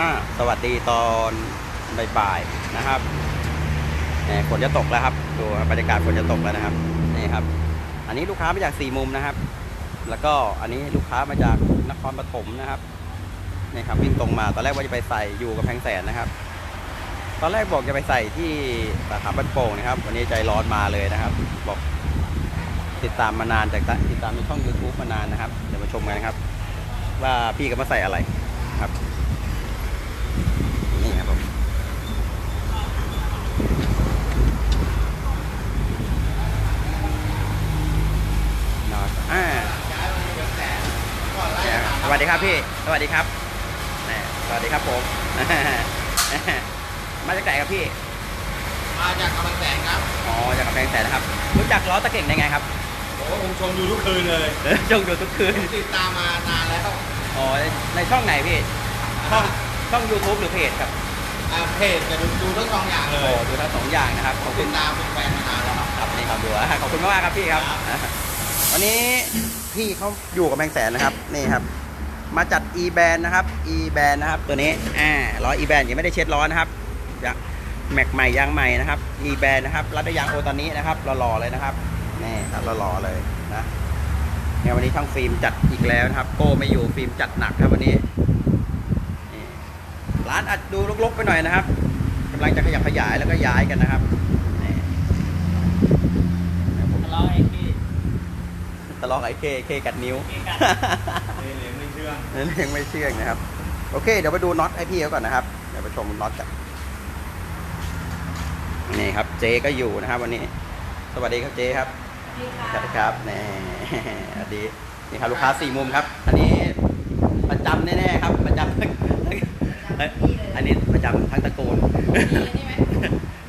อ่าสวัสดีตอนบ่ายๆนะครับแหมฝนจะตกแล้วครับดูบบรรยากาศฝนจะตกแล้วนะครับนี่ครับ อันนี้ลูกค้ามาจากสี่มุมนะครับ แล้วก็อันนี้ลูกค้ามาจากนครปฐมนะครับนี่ครับวิ่งตรงมาตอนแรกว่าจะไปใส่อยู่กับแพงแสนนะครับ ตอนแรกบอกจะไปใส่ที่สาขาบ้านโป่งนะครับ วันนี้ใจร้อนมาเลยนะครับ บอกติดตามมานานจากติดตามในช่อง YouTube มานานนะครับ เดี๋ยวมาชมกันครับ ว่าพี่ก็มาใส่อะไรครับ นี่ครับผมน อนอ่าสวัสดีครับพี่ สวัสดีครับแหมสวัสดีครับผม มาจากไหนครับพี่ มาจากกำลังแสงครับ อ๋อ จากกำแพงแสนนะครับ รู้จักล้อตะเก่งได้ไงครับโอ้ผมชมอยู่ทุกคืนเลยจงดูทุกคืนผมติดตามมานานแล้ว อ๋อ ในช่องไหนพี่ ช่องช่อง YouTube หรือเพจครับอ่าเพจจะดูดูทั้งสองอย่างเลโอ้ยดูทั้งสองอย่างนะครับ ขอบคุติณดตามเป็นแฟนมานานแล้วครับ ครับนี่ครับดูอะขอบคุณมากๆครับพี่ครับ วันนี้พี่เขาอยู่กับแบงแสนนะครับนี่ครับ มาจัด e band นะครับ e band นะครับ ตัวนี้อ่าล้อ e band ยังไม่ได้เช็ดล้อนะครับยางแม็กใหม่ยางใหม่นะครับ e band นะครับรัดด้วยยางโอตอนนี้นะครับหล่อๆเลยนะครับนี่ครับหล่อๆเลยนะเนี่ยวันนี้ช่างฟิล์มจัดอีกแล้วนะครับโก้ไม่อยู่ฟิล์มจัดหนักครับวันนี้ร้านอาจดูรกๆไปหน่อยนะครับกำลังจะขยับขยายแล้วก็ย้ายกันนะครับนี่ทะเลาะไอ้ ที่ทะเลาะกับไอ้เคเคกัดนิ้วเกกันเหลยไม่เชื่อนั่นเองไม่เชื่องนะครับ โอเค เดี๋ยวไปดูน็อตให้พี่เขาก่อนนะครับ เดี๋ยวไปชมน็อตกันนี่ครับ เจก็อยู่นะครับวันนี้ สวัสดีครับเจครับสวัสดีครับนี่สวัสดีนี่ครับลูกค้าสี่มุมครับ อันนี้ประจำแน่ๆครับ ประจำทั้งเอ้ยอันนี้ประจำทั้งตระกูลมีใช่ไหม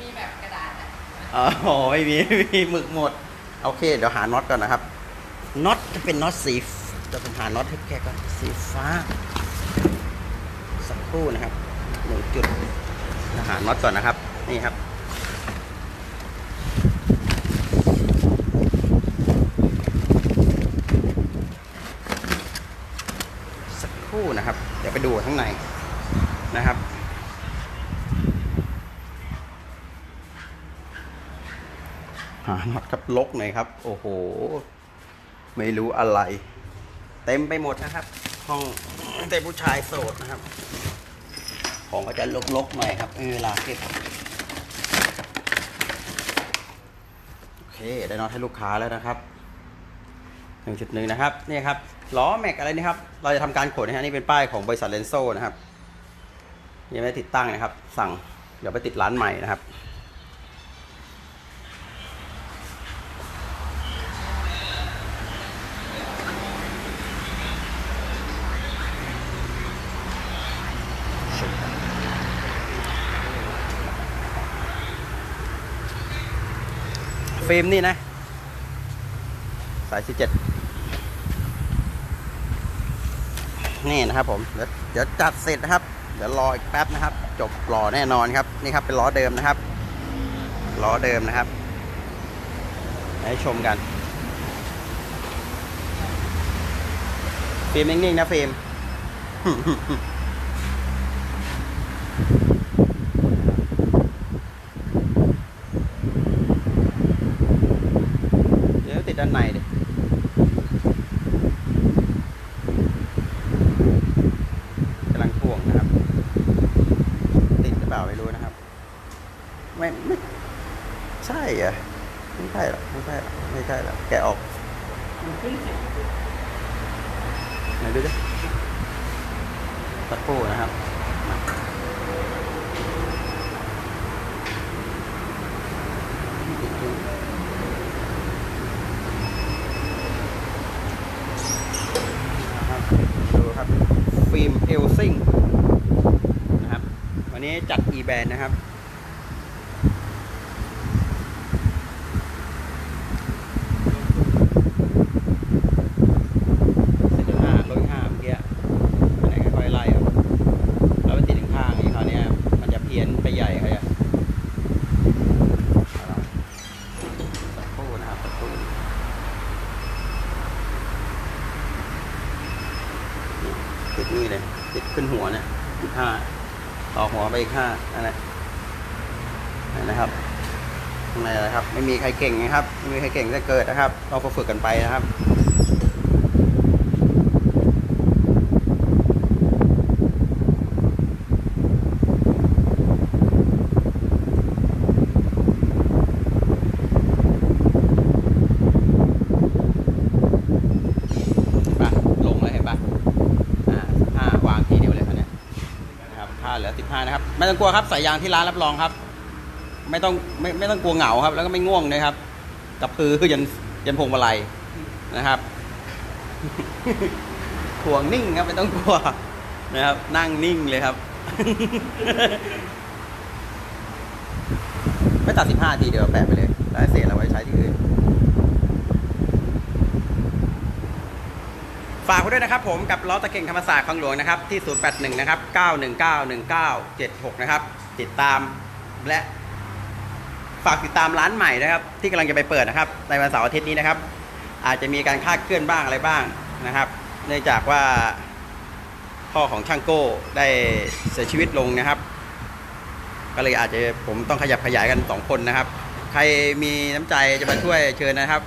มีแบบกระดาษอะอ๋อไม่มีไม่มีหมึกหมด โอเค เดี๋ยวหาน็อตก่อนนะครับ น็อตจะเป็นน็อตสีจะผมหาน็อตให้แกก่อนสีฟ้า สักครู่นะครับหนึ่งจุดหาน็อตก่อนนะครับ นี่ครับสักครู่นะครับ เดี๋ยวไปดูข้างในนะครับ หาน็อตครับลกหน่อยครับ โอ้โห ไม่รู้อะไร เต็มไปหมดนะครับ ห้องแต่ผู้ชายโสดนะครับ ของก็จะลกๆหน่อยครับเวลาเก็บโอเคได้นอตให้ลูกค้าแล้วนะครับหนึ่งจุดหนึ่งนะครับนี่ครับล้อแม็กอะไรนี่ครับ เราจะทำการขนนะฮะนี่เป็นป้ายของบริษัทเลนโซนะครับยังไม่ได้ติดตั้งนะครับ สั่งเดี๋ยวไปติดร้านใหม่นะครับ ฟิล์มนี่นะ สายสิเจ็ดนี่นะครับผมเดี๋ยวเดี๋ยวจัดเสร็จนะครับ เดี๋ยวรออีกแป๊บนะครับ จบรอแน่นอนครับ นี่ครับเป็นล้อเดิมนะครับ ล้อเดิมนะครับ ให้ชมกัน ฟิล์มนิ่งๆนะฟิล์ม เด้านในดิกำลังพ่วงนะครับ ติดหรือเปล่าไม่รู้นะครับ ไม่ไม่ใช่เหรอะไม่ใช่หรอกไม่ใช่หรอกไม่ใช่หรอกแกะออกไหนดูดิสักครู่นะครับมานะครับดูครับ ฟิล์มเอลซิงนะครับ วันนี้จัด e band นะครับ เส้นห้าลดห้าเมื่อกี้อันไหนค่อยๆไล่เอาแล้วไปติดถึงข้างอีกค ราวเนี้ยมันจะเพี้ยนไปใหญ่เขาจะเอาละสักครู่นะครับสักครู่นี่ติดนี่เลย ติดขึ้นหัวเนี่ยติดห้า ต่อหัวไปอีกห้านั่นแหละนั่นะครับข้างในนะครับ ไม่มีใครเก่งนะครับ ไม่มีใครเก่งจะเกิดนะครับ เราก็ฝึกกันไปนะครับ ปะลงเลยเห็นปะอ่าห้าวางทีเดียวเลยคันเนี้ยนะครับค่าเหลือสิบห้านะครับ ไม่ต้องกลัวครับสายยางที่ร้านรับรองครับ ไม่ต้องไม่ไม่ต้องกลัวเหงาครับ แล้วก็ไม่ง่วงนะครับ กับพือยันยันพวงมาลัยนะครับห่วงนิ่งครับไม่ต้องกลัวนะครับ นั่งนิ่งเลยครับ ไม่ตัดสิบห้าทีเดียวแปะไปเลยแล้วเศษเราไว้ใช้ที่อื่น ฝากไว้ด้วยนะครับผมกับล้อตะเก่งธรรมศาสตร์คลองหลวงนะครับที่ 081 นะครับ 9191976 นะครับ ติดตามและ ฝากติดตามร้านใหม่นะครับ ที่กำลังจะไปเปิดนะครับ ในวันเสาร์อาทิตย์นี้นะครับ อาจจะมีการคาดเคลื่อนบ้างอะไรบ้างนะครับ เนื่องจากว่าพ่อของช่างโก้ได้เสียชีวิตลงนะครับ ก็เลยอาจจะผมต้องขยับขยายกันสองคนนะครับ ใครมีน้ำใจจะมาช่วยเชิญนะครับ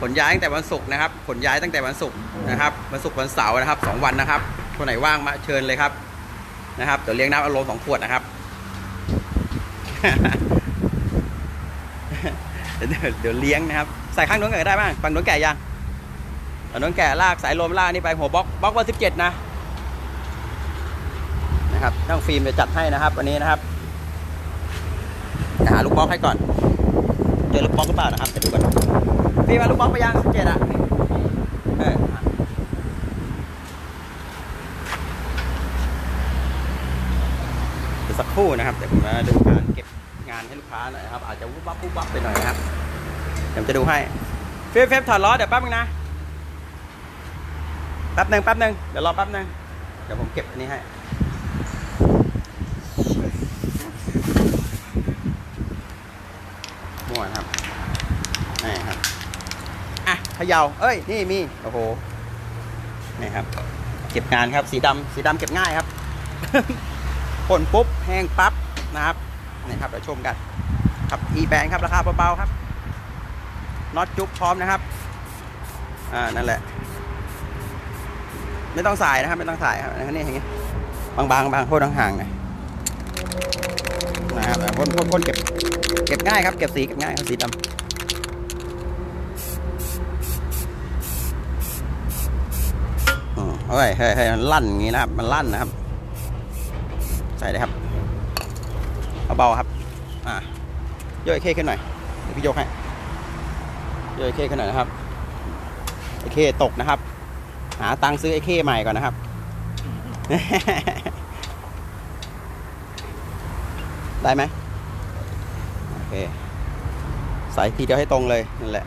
ขนย้ายตั้งแต่วันศุกร์นะครับ ขนย้ายตั้งแต่วันศุกร์ นะครับวันศุกร์วันเสาร์นะครับสองวันนะครับคนไหนว่างมาเชิญเลยครับนะครับเดี๋ยวเลี้ยงน้ำอารมณ์สองขวดนะครับเดี๋ยวเลี้ยงนะครับใส่ข้างน้นก่อนก็ได้บ้างฝั่งน้นแก่ยังฝั่งน้นแก่ลากสายลมลากนี่ไปหัวบล็อกบล็อกวันสิบเจ็ดนะนะครับต้องฟิล์มจะจัดให้นะครับวันนี้นะครับหาลูกบล็อกให้ก่อนเจอลูกบล็อกหรือเปล่านะครับไปดูก่อนพี่มาลูกบล็อลไปยังสิบเจ็ดอะเออเดี๋ยวสัก ครู่นะครับเดี๋ยวผมมาดูการเก็บงานให้ลูกค้าหน่อยครับอาจจะวุบวับวุบวับไปหน่อยนะครับเดี๋ยวจะดูให้เฟฟเฟฟถอดล้อเดี๋ยวแป๊บนึงนะแป๊บหนึ่งแป๊บหนึ่งเดี๋ยวรอแป๊บหนึ่งเดี๋ยวผมเก็บอันนี้ให้มั่วครับนี่ครับอะเขยาเอ้ยนี่มีโอ้โหนี่ครับ เก็บงานครับสีดำสีดำเก็บง่ายครับ พ่นปุ๊บแห้งปั๊บนะครับนี่ครับเดี๋ยวชมกันครับ e แบงครับราคาเบาๆครับน็อตจุ๊บพร้อมนะครับอ่านั่นแหละ ไม่ต้องสายนะครับ ไม่ต้องสายครับนนี้อย่างเงี้ยบางๆบางโคตรห่างๆหน่อยนะครับอะพ่นพ่นพ่นเก็บเก็บง่ายครับเก็บสีเก็บง่ายครับสีดำอืมเฮ้ยเฮ้ยเฮ้ยมันลั่นอย่างนี้นะครับ มันลั่นนะครับ ส่เลยครับเอาเบาครับ อะโยกไอ้เคขึ้นหน่อยเดี๋ยวพี่ยกให้โยกไอ้เคขึ้นหน่อยนะครับไอ้เคตกนะครับ หาตังค์ซื้อไอ้เคใหม่ก่อนนะครับได้ไหมโอเคใส่ทีเดียวให้ตรงเลยนั่นแหละ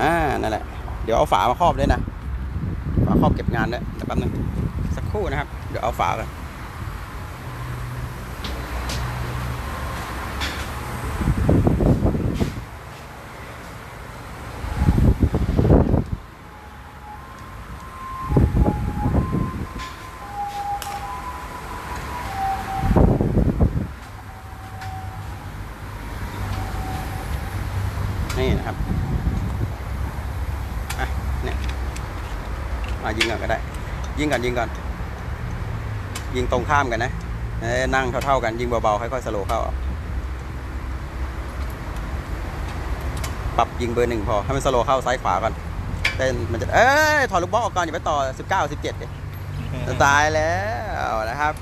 อ่านั่นแหละ เดี๋ยวเอาฝามาครอบด้วยนะฝาครอบเก็บงานด้วยเดี๋ยวแป๊บนึง คู่นะครับ เดี๋ยวเอาฝากันนี่นะครับ อะ เนี่ย มายิงก่อนก็ได้ ยิงก่อนยิงก่อน ยิงตรงข้ามกันนะเอ้ยนั่งเท่าๆกันยิงเบาๆค่อยๆสโลว์เข้า ปรับยิงเบอร์หนึ่งพอ ให้มันสโลว์เข้าซ้ายขวาก่อนเต้นมันจะเอ้ยถอดลูกบอลออกก่อนอย่าไปต่อ 19 17ดิจะตายแล้วนะครับ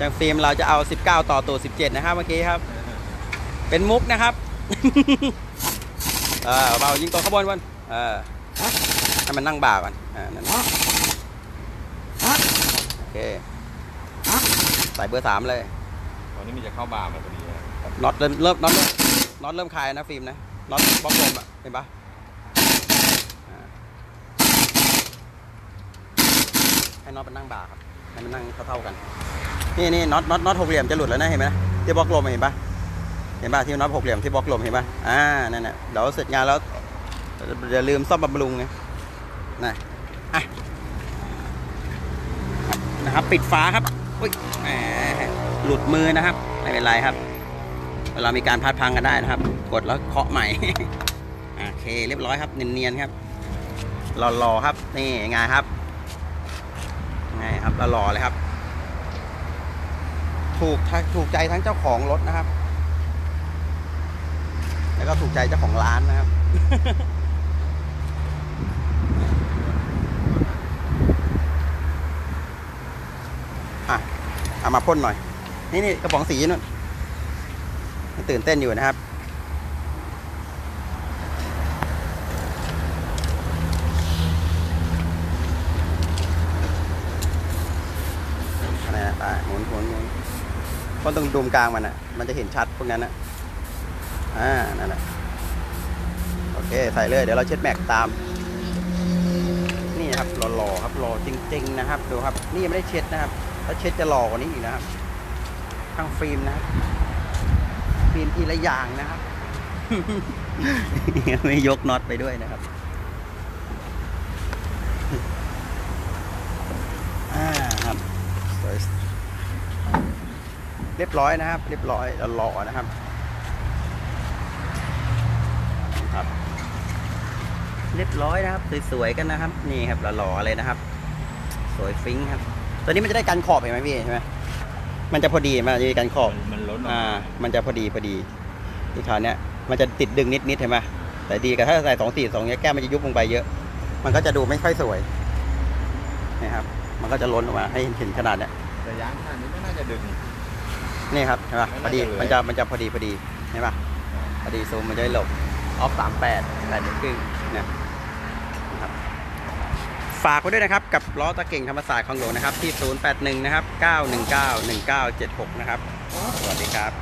จากฟิล์มเราจะเอา 19 ต่อตัว 17 นะครับเมื่อกี้ครับ เป็นมุกนะครับเออเบายิงตัวขางบวนก่อนเออให้มันนั่งบ่าก่อนอ่านั่นโอ เคใส่เบอร์สามเลยตอนนี้มีจะเข้าบาร์มาพอดีนะน็อตเริ่มเริ่มน็อตเริ่มน็อตเริ่มคลายนะฟิล์มนะน็อตบล็อกลมอะเห็นปะอ่าให้น็อตมันนั่งบ่าครับให้มันนั่งเท่าๆกัน นี่นี่น็อตน็อตน็อตหกเหลี่ยมจะหลุดแล้วนะเห็นไหมที่บล็อกลมอะเห็นปะเห็นปะที่น็อตหกเหลี่ยมที่บล็อกลมเห็นปะอ่านั่นแหละเดี๋ยวเสร็จงานแล้วอย่าลืมซ่อมบำรุงไงนะอะ นะครับ ปิดฝาครับอุ้ยแหมหลุดมือนะครับ ไม่เป็นไรครับ เวลามีการพัดพังกันได้นะครับ กดแล้วเคาะใหม่ โอเค เรียบร้อยครับ เนียนๆครับหล่อๆครับ นี่ไงครับไงครับหล่อเลยครับ ถูกทั้งถูกใจทั้งเจ้าของรถนะครับ แล้วก็ถูกใจเจ้าของร้านนะครับ เอามาพ่นหน่อย นี่นี่กระป๋องสีนู่นตื่นเต้นอยู่นะครับ อะไรนะตาหมุนหมุนหมุนพราะตรงดุมกลางมันอะ มันจะเห็นชัดพวกนั้นนะอ่า นั่นแหละ โอเค ใส่เลย เดี๋ยวเราเช็ดแม็กตามนี่ครับหล่อๆครับหล่อจริง ๆ นะครับ ดูครับ นี่ยังไม่ได้เช็ดนะครับ ถ้าเช็ดจะหล่อกว่านี้อีกนะครับทางฟิล์มนะครับฟิล์มทีละอย่างนะครับ ไม่ยกน็อตไปด้วยนะครับอ่าครับเรียบร้อยนะครับ เรียบร้อยหล่อนะครับครับ เรียบร้อยนะครับ สวยๆกันนะครับ นี่ครับหล่อๆเลยนะครับ สวยฟิ้งครับ ตัวนี้มันจะได้กันขอบเห็นไหมพี่ใช่ไหมมันจะพอดีมันจะมีกันขอบมันล้นออกอ่ามามันจะพอดีพอดีที่คราวเนี้ยมันจะติดดึงนิดนิดๆเห็นไหมแต่ดีกับถ้าใส่สองสี่สองเนี้ยแก้มมันจะยุบลงไปเยอะ มันก็จะดูไม่ค่อยสวยนี่ครับ มันก็จะล้นออกมาให้เห็นขนาดเนี้ยแต่ยางขนาดนี้ไม่น่าจะดึงนี่ครับเห็นปะไม่พอดีน่าจะเลยมันจะมันจะพอดีพอดีเห็นปะพอดีซูมมันจะได้หลบออฟสามแปดแปดครึ่งเนี่ยนะครับ ฝากไว้ด้วยนะครับ กับล้อตะเก่งธรรมศาสตร์ของหลวงนะครับ ที่ 081 นะครับ 919 1976 นะครับ สวัสดีครับ